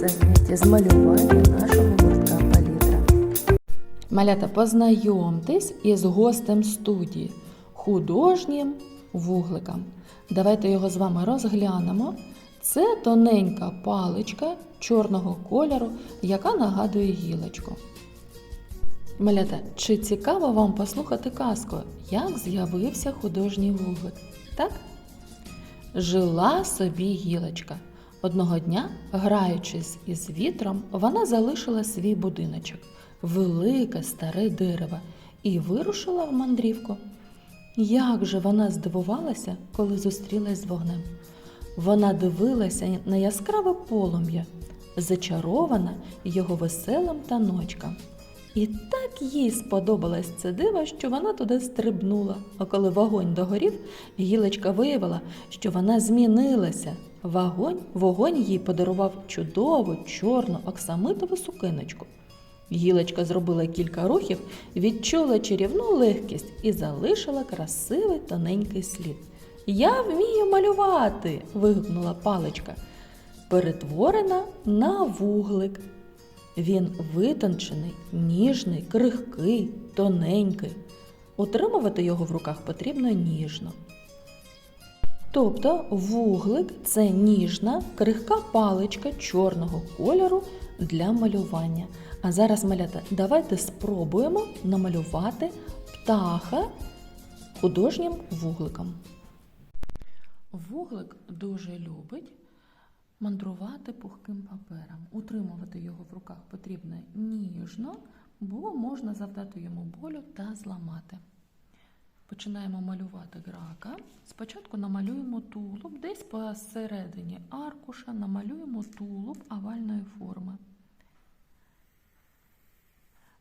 для нашого гуртка палітра. Малята, познайомтесь із гостем студії, художнім вугликом. Давайте його з вами розглянемо. Це тоненька паличка чорного кольору, яка нагадує гілочку. Малята, чи цікаво вам послухати казку, як з'явився художній вуглик? Так? Жила собі гілочка. Одного дня, граючись із вітром, вона залишила свій будиночок, велике старе дерево, і вирушила в мандрівку. Як же вона здивувалася, коли зустрілась з вогнем. Вона дивилася на яскраве полум'я, зачарована його веселим таночком. І так їй сподобалось це диво, що вона туди стрибнула. А коли вогонь догорів, гілочка виявила, що вона змінилася. Вогонь, вогонь їй подарував чудову чорну оксамитову сукиночку. Гілочка зробила кілька рухів, відчула чарівну легкість і залишила красивий тоненький слід. Я вмію малювати. вигукнула паличка, перетворена на вуглик. Він витончений, ніжний, крихкий, тоненький. Утримувати його в руках потрібно ніжно. Тобто вуглик це ніжна, крихка паличка чорного кольору для малювання. А зараз, малята, давайте спробуємо намалювати птаха художнім вугликом. Вуглик дуже любить мандрувати пухким папером. Утримувати його в руках потрібно ніжно, бо можна завдати йому болю та зламати. Починаємо малювати грака. Спочатку намалюємо тулуб, десь посередині аркуша намалюємо тулуб овальної форми.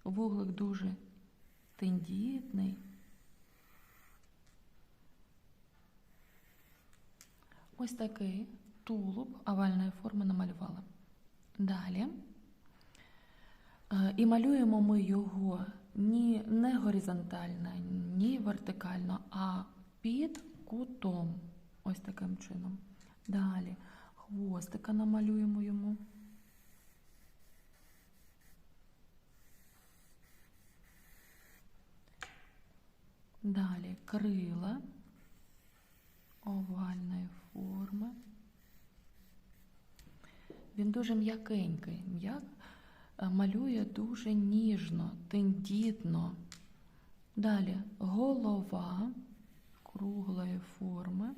Вуглик дуже тендітний. Ось такий тулуб овальної форми намалювала. Далі. І малюємо ми його ні не горизонтально, ні вертикально, а під кутом. Ось таким чином. Далі хвостика намалюємо йому. Далі крила овальної форми. Він дуже м'якенький, м'як е, малює дуже ніжно, тендітно. Далі голова круглої форми.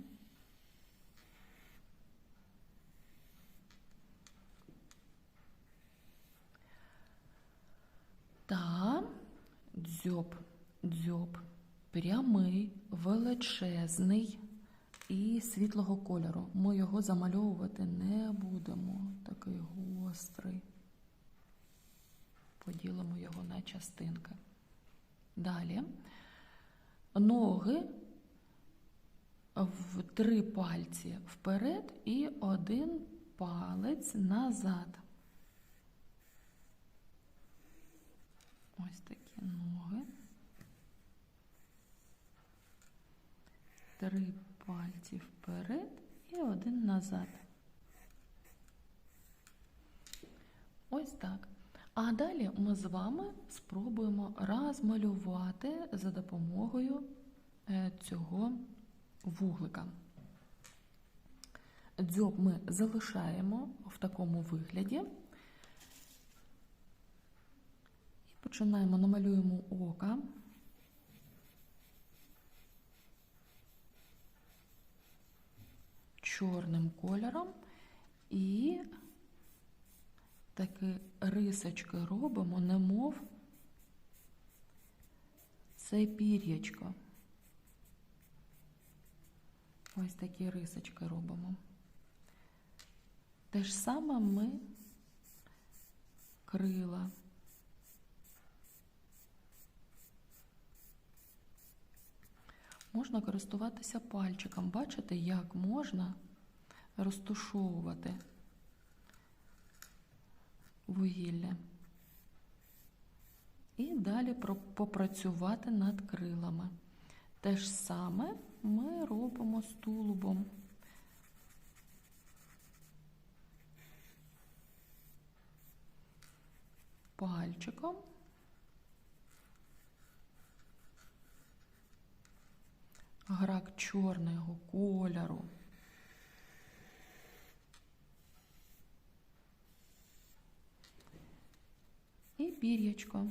Та дзьоб, дзьоб, прямий, величезний і світлого кольору. Ми його замальовувати не будемо. Такий гострий. Поділимо його на частинки. Далі ноги в три пальці вперед і один палець назад. Ось такі ноги. Три пальці вперед і один назад. Ось так. А далі ми з вами спробуємо розмалювати за допомогою е, цього вуглика. Дзьоб ми залишаємо в такому вигляді. І починаємо намалюємо ока. Чорним кольором і такі рисочки робимо, немов це пір'ячко. Ось такі рисочки робимо. Те ж саме ми крила. Можна користуватися пальчиком. Бачите, як можна розтушовувати вугілля. І далі попрацювати над крилами. Те ж саме ми робимо з тулубом. пальчиком. Грак чорного кольору. Пір'ячко.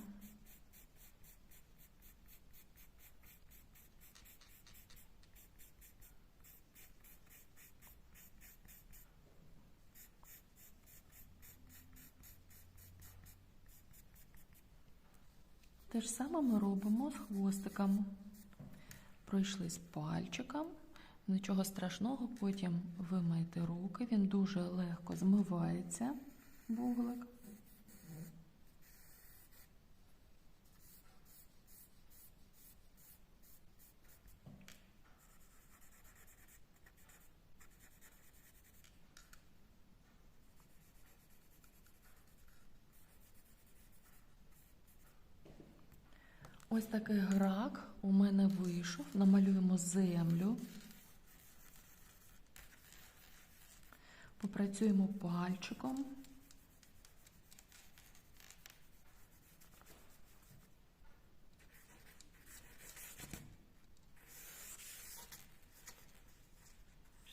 Те ж саме ми робимо з хвостиком. Пройшли з пальчиком. Нічого страшного, потім вимийте руки, він дуже легко змивається, вуглик. Ось такий грак у мене вийшов. Намалюємо землю. Попрацюємо пальчиком.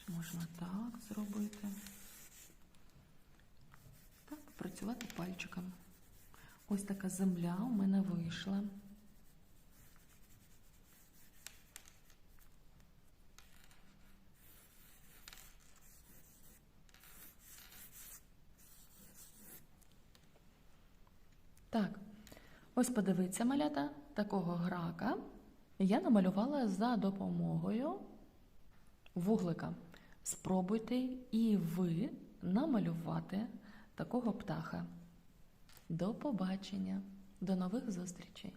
Можна так зробити. Так, попрацювати пальчиком. Ось така земля у мене вийшла. Так, ось подивіться, малята, такого грака я намалювала за допомогою вуглика. Спробуйте і ви намалювати такого птаха. До побачення, до нових зустрічей!